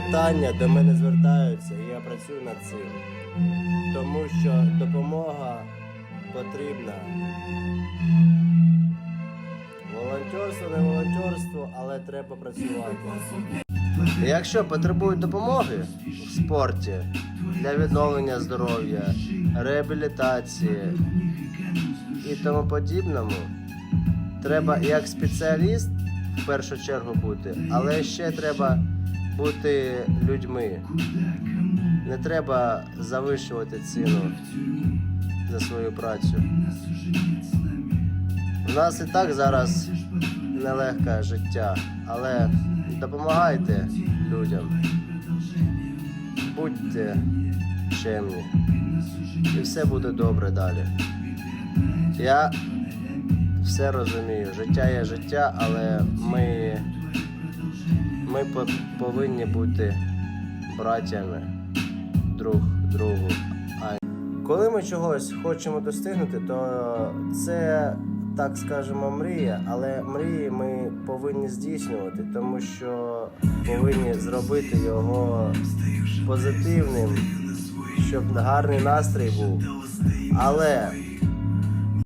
питання до мене звертаються, і я працюю над цим. Тому що допомога потрібна. Волонтерство не волонтерство, але треба працювати. Якщо потребують допомоги в спорті для відновлення здоров'я, реабілітації і тому подібному, треба як спеціаліст в першу чергу бути, але ще треба бути людьми. Не треба завищувати ціну за свою працю. У нас і так зараз нелегке життя, але допомагайте людям. Будьте чемні. І все буде добре далі. Я все розумію. Життя є життя, але ми, ми по- повинні бути братями друг другу. А коли ми чогось хочемо достигнути, то це, так скажемо, мрія, але мрії ми повинні здійснювати, тому що повинні зробити його позитивним, щоб гарний настрій був. Але